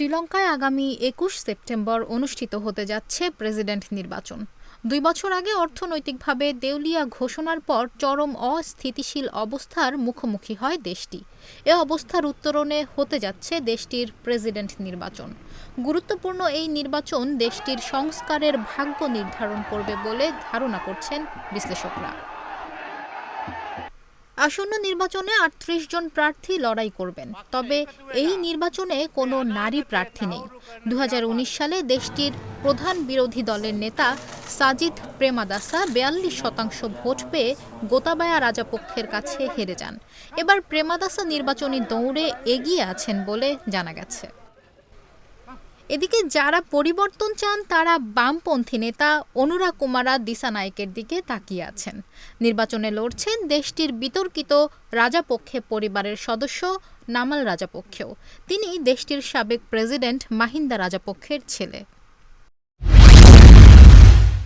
শ্রীলঙ্কায় আগামী একুশ সেপ্টেম্বর অনুষ্ঠিত হতে যাচ্ছে প্রেসিডেন্ট নির্বাচন। দুই বছর আগে অর্থনৈতিকভাবে দেউলিয়া ঘোষণার পর চরম অস্থিতিশীল অবস্থার মুখোমুখি হয় দেশটি। এ অবস্থার উত্তরণে হতে যাচ্ছে দেশটির প্রেসিডেন্ট নির্বাচন। গুরুত্বপূর্ণ এই নির্বাচন দেশটির সংস্কারের ভাগ্য নির্ধারণ করবে বলে ধারণা করছেন বিশ্লেষকরা। আসন্ন নির্বাচনে আটত্রিশ জন প্রার্থী লড়াই করবেন। তবে এই নির্বাচনে কোনো নারী প্রার্থী নেই। দু হাজার উনিশ সালে দেশটির প্রধান বিরোধী দলের নেতা সাজিদ প্রেমাদাসা বেয়াল্লিশ শতাংশ ভোট পেয়ে গোতাবায়া রাজাপক্ষের কাছে হেরে যান। এবার প্রেমাদাসা নির্বাচনী দৌড়ে এগিয়ে আছেন বলে জানা গেছে। এদিকে যারা পরিবর্তন চান, তারা বামপন্থী নেতা অনুরা কুমারা দিশা দিসানায়কের দিকে তাকিয়ে আছেন। নির্বাচনে লড়ছেন দেশটির বিতর্কিত রাজাপক্ষে পরিবারের সদস্য নামাল রাজাপক্ষেও। তিনি দেশটির সাবেক প্রেসিডেন্ট মাহিন্দা রাজাপক্ষের ছেলে।